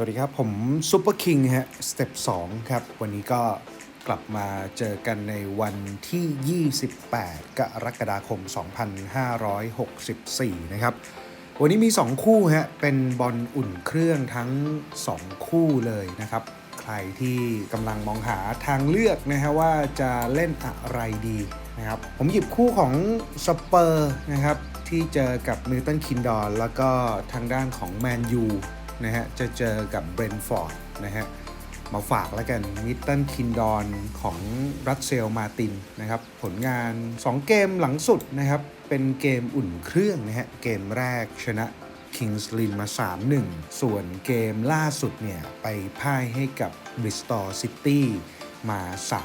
สวัสดีครับ ผมซูเปอร์คิงฮะสเต็ป2ครับ วันนี้ก็กลับมาเจอกันในวันที่ 28 กรกฎาคม 2564 นะครับ วันนี้มี 2 คู่ฮะเป็นบอลอุ่นเครื่องทั้ง 2 คู่เลยนะครับ ใครที่กำลังมองหาทางเลือกนะฮะว่าจะเล่นอะไรดีนะครับ ผมหยิบคู่ของสเปอร์นะครับที่เจอกับมิลตันคินดอนแล้วก็ทางด้านของแมนยู นะฮะจะเจอกับเบรนฟอร์ดนะฮะมาฝากแล้วกันมิตตันคินดอนของรัสเซลมาตินนะครับผลงาน 2 เกมหลังสุดนะครับเป็นเกมอุ่นเครื่องนะฮะเกมแรกชนะคิงส์ลินมา 3-1 ส่วนเกมล่าสุดเนี่ยไปพ่ายให้กับบริสตอร์ซิตี้มา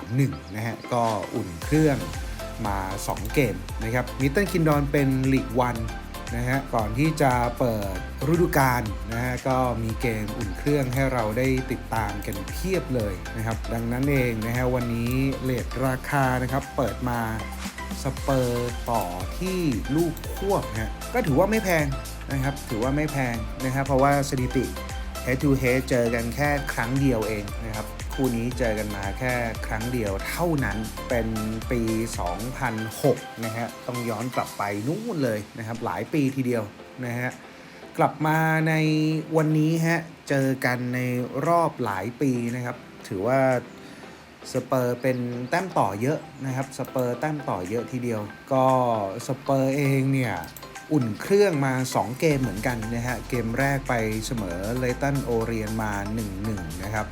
3-1 นะฮะก็อุ่นเครื่องมา 2 เกมนะครับมิตตันคินดอนเป็นลีกวัน นะฮะก่อนที่จะเปิดฤดูกาลนะฮะก็มีเกมอุ่นเครื่องให้เราได้ติดตามกันเพียบเลยนะครับ ดังนั้นเองนะฮะวันนี้เลทราคานะครับเปิดมาสเปอร์ต่อที่ลูกควบฮะก็ถือว่าไม่แพงนะครับถือว่าไม่แพงนะครับเพราะว่าสถิติ head to head เจอกันแค่ครั้งเดียวเองนะครับ คู่นี้เจอกันมาแค่ครั้งเดียวเท่านั้นเป็นปี 2006 นะฮะต้องย้อนกลับไปนู่นเลยนะครับ หลายปีทีเดียวนะฮะกลับมาในวันนี้ฮะเจอกันในรอบหลายปีนะครับ ถือว่าสเปอร์เป็นแต้มต่อเยอะนะครับสเปอร์แต้มต่อเยอะทีเดียว ก็สเปอร์เองเนี่ยอุ่นเครื่องมา 2 เกมเหมือนกันนะฮะ เกมแรกไปเสมอเลตันโอเรียนมา 1-1 นะครับ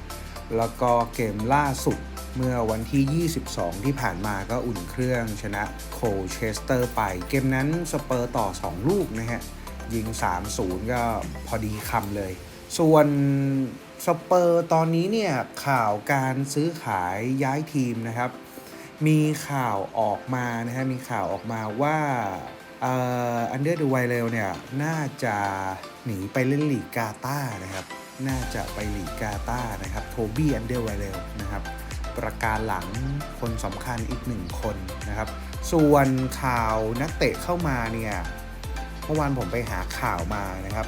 แล้วก็เกมล่าสุดเมื่อวันที่ 22 ที่ผ่านมาก็อุ่นเครื่องชนะโคเชสเตอร์ไป เกมนั้นสเปอร์ต่อ 2 ลูกนะฮะ ยิง 3-0 ก็พอดีคำเลย ส่วนสเปอร์ตอนนี้เนี่ยข่าวการซื้อขายย้ายทีมนะครับ มีข่าวออกมานะฮะ มีข่าวออกมาว่าอันเดอร์ดูไวเลวเนี่ย น่าจะหนีไปเล่นลีกกาตานะครับ น่าจะไปลีกาตานะครับโทบี้อันเดอร์ไวเลวนะครับประการหลังคนสำคัญอีกหนึ่งคนนะครับ ส่วนข่าวนักเตะเข้ามาเนี่ยเมื่อวานผมไปหาข่าวมานะครับ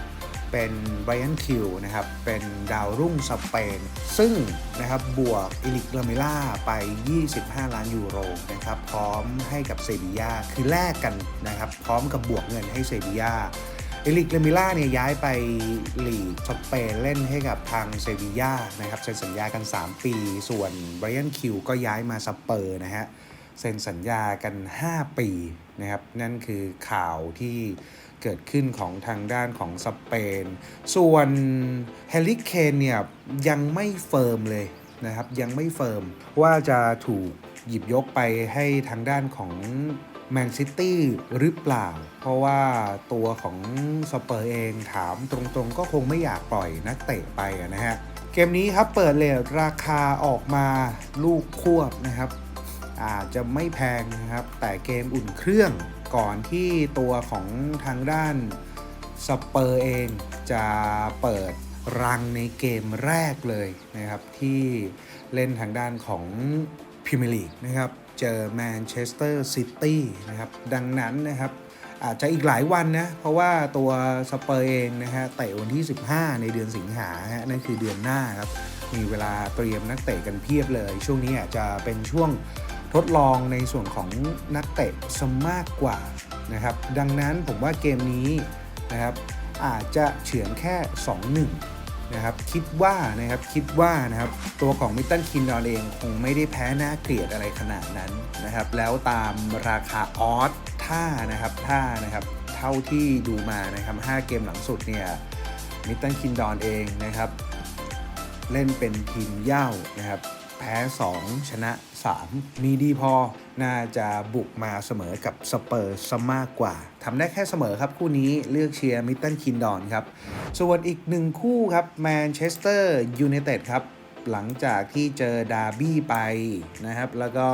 เป็นไบรอันคิวนะครับ เป็นดาวรุ่งสเปน ซึ่งนะครับบวกอิลิกลาเมล่าไป 25 ล้านยูโรนะครับ พร้อมให้กับเซบียาคือแลกกันนะครับ พร้อมกับบวกเงินให้เซบียา เอลิกเลมิล่าเนี่ยย้ายไปลีกสเปนเล่นให้กับทางเซบียานะครับเซ็นสัญญากัน 3 ปี ส่วนไบรอันคิวก็ย้ายมาสเปอร์นะฮะเซ็นสัญญากัน 5 ปีนะครับนั่นคือข่าวที่เกิดขึ้นของทางด้านของสเปน ส่วนแฮร์รี่เคนเนี่ยยังไม่เฟิร์มเลยนะครับยังไม่เฟิร์มว่าจะถูกหยิบยกไปให้ทางด้านของ แมนซิตี้หรือเปล่า เพราะว่าตัวของสเปอร์เองถามตรงๆ ก็คงไม่อยากปล่อยนักเตะไปนะฮะ เกมนี้ครับเปิดเลทราคาออกมาลูกควบนะครับ อาจจะไม่แพงนะครับ แต่เกมอุ่นเครื่องก่อนที่ตัวของทางด้านสเปอร์เองจะเปิดรังในเกมแรกเลยนะครับ ที่เล่นทางด้านของพรีเมียร์ลีกนะครับ เจอแมนเชสเตอร์ซิตี้นะครับ ดังนั้นนะครับ อาจจะอีกหลายวันนะ เพราะว่าตัวสเปอร์เองนะฮะเตะวันที่ 15 ในเดือนสิงหาฮะนั่นคือเดือนหน้าครับ มีเวลาเตรียมนักเตะกันเพียบเลย ช่วงนี้อาจจะเป็นช่วงทดลองในส่วนของนักเตะซะมากกว่านะครับ ดังนั้นผมว่าเกมนี้นะครับอาจจะเฉือนแค่ 2-1 นะครับคิดว่านะครับคิดว่านะครับตัวของมิตตันคินดอนเองคงไม่ได้แพ้หน้าเกลียดอะไรขนาดนั้นนะครับ แล้วตามราคาออสท่านะครับท่านะครับเท่าที่ดูมานะครับ5เกมหลังสุดเนี่ยมิตตันคินดอนเองนะครับ เล่นเป็นทีมเย่านะครับ แพ้ 2 ชนะ 3 มีดีพอ น่าจะบุกมาเสมอกับสเปอร์ซะมากกว่าทำได้แค่เสมอครับ คู่นี้เลือกเชียร์มิตตันคินดอนครับ ส่วนอีกหนึ่งคู่ครับแมนเชสเตอร์ยูไนเต็ดครับ หลังจากที่เจอดาร์บี้ไปนะครับ แล้วก็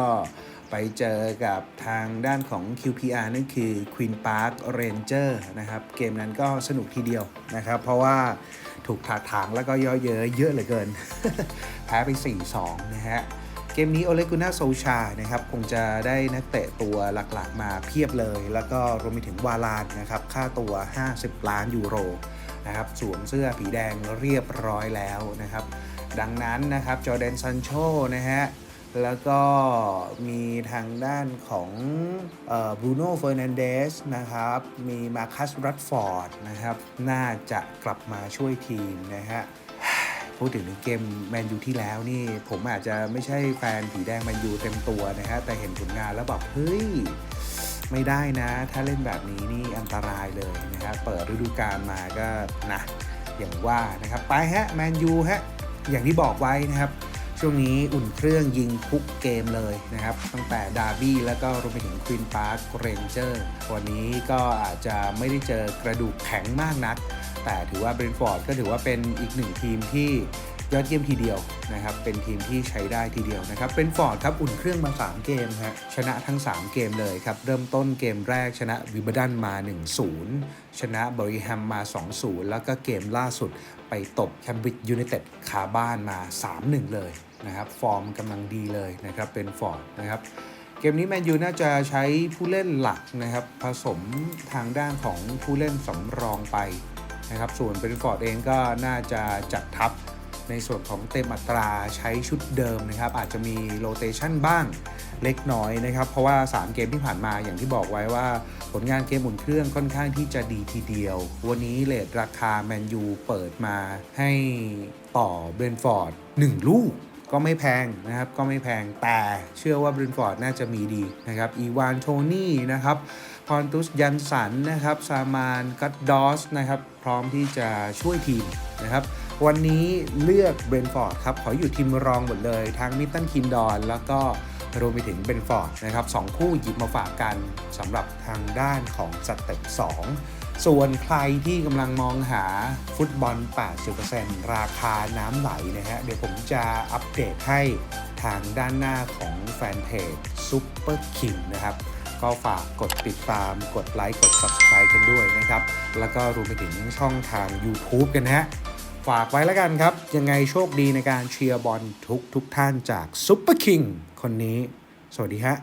ไปเจอกับทางด้านของ QPR นั่นคือ Queen Park Ranger นะครับ เกมนั้นก็สนุกทีเดียวนะครับ เพราะว่าถูกถากถางแล้วก็ย่อเยอะเยอะเหลือเกิน แพ้ไป 4-2 นะฮะ เกมนี้โอเลกุน่าโซชานะครับ คงจะได้นักเตะตัวหลักๆมาเพียบเลย แล้วก็รวมไปถึงวาลานนะครับ ค่าตัว 50 ล้านยูโรนะครับสวมเสื้อผีแดงเรียบร้อยแล้วนะครับ ดังนั้นนะครับจอแดนซันโชนะฮะ แล้วก็มีทางด้านของบรูโน่เฟอร์นันเดสนะครับ มีมาคัสรัตฟอร์ดนะครับ น่าจะกลับมาช่วยทีมนะฮะพูดถึงในเกมแมนยูที่แล้วนี่ ผมอาจจะไม่ใช่แฟนผีแดงแมนยูเต็มตัวนะฮะแต่เห็นผลงานแล้วแบบเฮ้ยไม่ได้นะ ถ้าเล่นแบบนี้นี่อันตรายเลยนะครับเปิดฤดูกาลมาก็นะอย่างว่านะครับ ไปฮะแมนยูฮะอย่างที่บอกไว้นะครับ ช่วงนี้อุ่นเครื่องยิงทุกเกมเลยนะครับ ตั้งแต่ดาร์บี้แล้วก็รวมไปถึงควีนพาร์คเรนเจอร์วันนี้ก็อาจจะไม่ได้เจอกระดูกแข็งมากนัก แต่ถือว่าเบรนฟอร์ดก็ถือว่าเป็นอีกหนึ่งทีมที่ยอดเยี่ยมทีเดียวนะครับ เป็นทีมที่ใช้ได้ทีเดียวนะครับ เป็นฟอร์ดครับอุ่นเครื่องมา 3 เกมฮะ ชนะทั้ง 3 เกมเลยครับ เริ่มต้นเกมแรกชนะวิบดันมา 1-0 ชนะบริแฮมมา 2-0 แล้วก็เกมล่าสุดไปตบแคมบริดจ์ยูไนเต็ดคาบ้านมา 3-1 เลย นะครับฟอร์มกำลังดีเลยนะครับเป็นฟอร์ดนะครับเกมนี้แมนยูน่าจะใช้ผู้เล่นหลักนะครับผสมทางด้านของผู้เล่นสำรองไปนะครับส่วนเบรนฟอร์ดเองก็น่าจะจัดทัพในส่วนของเต็มอัตราใช้ชุดเดิมนะครับ อาจจะมีโรเตชันบ้างเล็กน้อยนะครับ เพราะว่า 3 เกมที่ผ่านมาอย่างที่บอกไว้ว่า ผลงานเกมอุ่นเครื่องค่อนข้างที่จะดีทีเดียว วันนี้เลทราคาแมนยูเปิดมาให้ต่อเบนฟอร์ด 1 ลูก ก็ไม่แพงนะครับก็ไม่แพงแต่เชื่อว่าบรินฟอร์ดน่าจะมีดีนะครับอีวานโทนี่นะครับพอนตุสยันสันนะครับซามานกัตดอสนะครับพร้อมที่จะช่วยทีมนะครับวันนี้เลือกเบรนฟอร์ดครับขออยู่ทีมรองหมดเลย ทั้งมิตตันคินดอนแล้วก็รวมไปถึงเบรนฟอร์ดนะครับสองคู่หยิบมาฝากกันสำหรับทางด้านของสเต็ป2 ส่วนใครที่กำลังมองหาฟุตบอล 80%ราคาน้ำไหลนะฮะ เดี๋ยวผมจะอัปเดตให้ทางด้านหน้าของแฟนเพจ Super King นะครับ ก็ฝากกดติดตาม กดไลค์ กด Subscribe กันด้วยนะครับ แล้วก็รวมไปถึงช่องทาง YouTube กันนะฮะ ฝากไว้แล้วกันครับ ยังไงโชคดีในการเชียร์บอลทุกทุกท่านจาก Super King คนนี้ สวัสดีฮะ